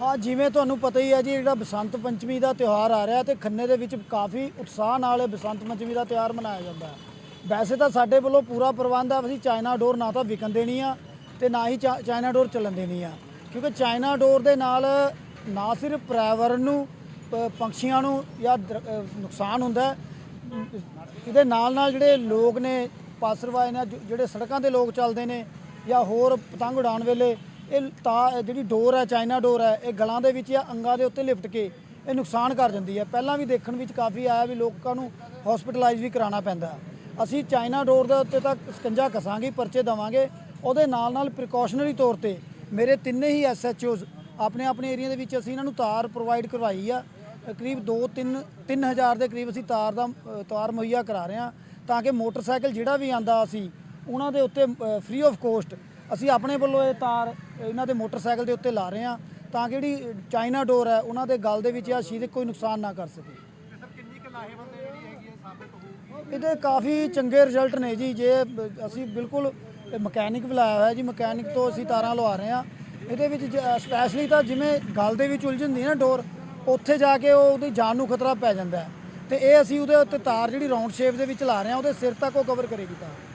ਹਾਂ ਜਿਵੇਂ ਤੁਹਾਨੂੰ ਪਤਾ ਹੀ ਹੈ ਜੀ, ਜਿਹੜਾ ਬਸੰਤ ਪੰਚਮੀ ਦਾ ਤਿਉਹਾਰ ਆ ਰਿਹਾ ਤੇ ਖੰਨੇ ਦੇ ਵਿੱਚ ਕਾਫੀ ਉਤਸ਼ਾਹ ਨਾਲ ਇਹ ਬਸੰਤ ਪੰਚਮੀ ਦਾ ਤਿਉਹਾਰ ਮਨਾਇਆ ਜਾਂਦਾ ਹੈ। ਵੈਸੇ ਤਾਂ ਸਾਡੇ ਵੱਲੋਂ ਪੂਰਾ ਪ੍ਰਬੰਧ ਆ, ਅਸੀਂ ਚਾਈਨਾ ਡੋਰ ਨਾ ਤਾਂ ਵਿਕਣ ਦੇਣੀ ਆ ਤੇ ਨਾ ਹੀ ਚਾ- ਚਾਈਨਾ ਡੋਰ ਚੱਲਣ ਦੇਣੀ ਆ। ਕਿਉਂਕਿ ਚਾਈਨਾ ਡੋਰ ਦੇ ਨਾਲ ਨਾ ਸਿਰਫ ਪਰਿਆਵਰਨ ਨੂੰ, ਪ- ਪੰਛੀਆਂ ਨੂੰ ਜਾਂ ਦਰ- ਨੁਕਸਾਨ ਹੁੰਦਾ ਇਹਦੇ ਨਾਲ ਨਾਲ ਜਿਹੜੇ ਲੋਕ ਨੇ, ਪਾਸਰਵਾਏ ਨੇ ਜਿਹੜੇ ਸੜਕਾਂ ਤੇ ਲੋਕ ਚੱਲਦੇ ਨੇ ਜਾਂ ਹੋਰ ਪਤੰਗ ਉਡਾਉਣ ਵੇਲੇ ਇਹ ਤਾਂ ਜਿਹੜੀ ਡੋਰ ਹੈ ਚਾਈਨਾ ਡੋਰ ਹੈ ਇਹ ਗਲਾਂ ਦੇ ਵਿੱਚ ਜਾਂ ਅੰਗਾਂ ਦੇ ਉੱਤੇ ਲਿਫਟ ਕੇ ਇਹ ਨੁਕਸਾਨ ਕਰ ਦਿੰਦੀ ਹੈ। ਪਹਿਲਾਂ ਵੀ ਦੇਖਣ ਵਿੱਚ ਕਾਫੀ ਆਇਆ ਵੀ ਲੋਕਾਂ ਨੂੰ ਹਸਪੀਟਲਾਈਜ਼ ਵੀ ਕਰਾਉਣਾ ਪੈਂਦਾ ਅਸੀਂ ਚਾਈਨਾ ਡੋਰ ਦੇ ਉੱਤੇ ਤਾਂ ਸਕੰਜਾ ਕਸਾਂਗੇ ਪਰਚੇ ਦਵਾਂਗੇ। ਉਹਦੇ ਨਾਲ ਨਾਲ ਪ੍ਰੀਕਾਸ਼ਨਰੀ ਤੌਰ ਤੇ ਮੇਰੇ ਤਿੰਨੇ ਹੀ ਐਸਐਚਓਜ਼ ਆਪਣੇ ਆਪਣੇ ਏਰੀਆ ਦੇ ਵਿੱਚ ਅਸੀਂ ਇਹਨਾਂ ਨੂੰ ਤਾਰ ਪ੍ਰੋਵਾਈਡ ਕਰਵਾਈ ਆ। ਅ, ਕਰੀਬ 2 3 3000 ਦੇ ਕਰੀਬ ਅਸੀਂ ਤਾਰ ਦਾ ਤਾਰ ਮੁਹੱਈਆ ਕਰਾ ਰਹੇ ਹਾਂ ਤਾਂ ਕਿ ਮੋਟਰਸਾਈਕਲ ਜਿਹੜਾ ਵੀ ਆਂਦਾ ਅਸੀਂ ਉਹਨਾਂ ਦੇ ਉੱਤੇ ਫ੍ਰੀ ਆਫ ਕੋਸਟ ਅਸੀਂ ਆਪਣੇ ਵੱਲੋਂ ਇਹ ਤਾਰ, ਇਹਨਾਂ ਦੇ ਮੋਟਰਸਾਈਕਲ ਦੇ ਉੱਤੇ ਲਾ ਰਹੇ ਹਾਂ ਤਾਂ ਕਿ ਜਿਹੜੀ ਚਾਈਨਾ ਡੋਰ ਹੈ, ਉਹਨਾਂ ਦੇ ਗਲ ਦੇ ਵਿੱਚ ਜਾਂ ਸ਼ੀਰੇ ਕੋਈ ਨੁਕਸਾਨ ਨਾ ਕਰ ਸਕੇ। ਇਹਦੇ ਕਾਫੀ ਚੰਗੇ ਰਿਜ਼ਲਟ ਨੇ ਜੀ। ਜੇ ਅਸੀਂ ਬਿਲਕੁਲ ਮਕੈਨਿਕ ਬੁਲਾਇਆ ਹੋਇਆ ਜੀ, ਮਕੈਨਿਕ ਤੋਂ ਅਸੀਂ ਤਾਰਾਂ ਲਵਾ ਰਹੇ ਹਾਂ। ਇਹਦੇ ਵਿੱਚ ਸਪੈਸ਼ਲੀ ਤਾਂ ਜਿਵੇਂ ਗਲ ਦੇ ਵਿੱਚ ਉਲਝ ਹੁੰਦੀ ਨਾ ਡੋਰ, ਉੱਥੇ ਜਾ ਕੇ ਉਹ ਉਹਦੀ ਜਾਨ ਨੂੰ ਖਤਰਾ ਪੈ ਜਾਂਦਾ ਹੈ। ਤੇ ਇਹ ਅਸੀਂ ਉਹਦੇ ਉੱਤੇ ਤਾਰ ਜਿਹੜੀ ਰਾਉਂਡ ਸ਼ੇਪ ਦੇ ਵਿੱਚ ਲਾ ਰਹੇ ਹਾਂ, ਉਹਦੇ ਸਿਰ ਤੱਕ ਉਹ ਕਵਰ ਕਰੇਗੀ ਤਾਰ।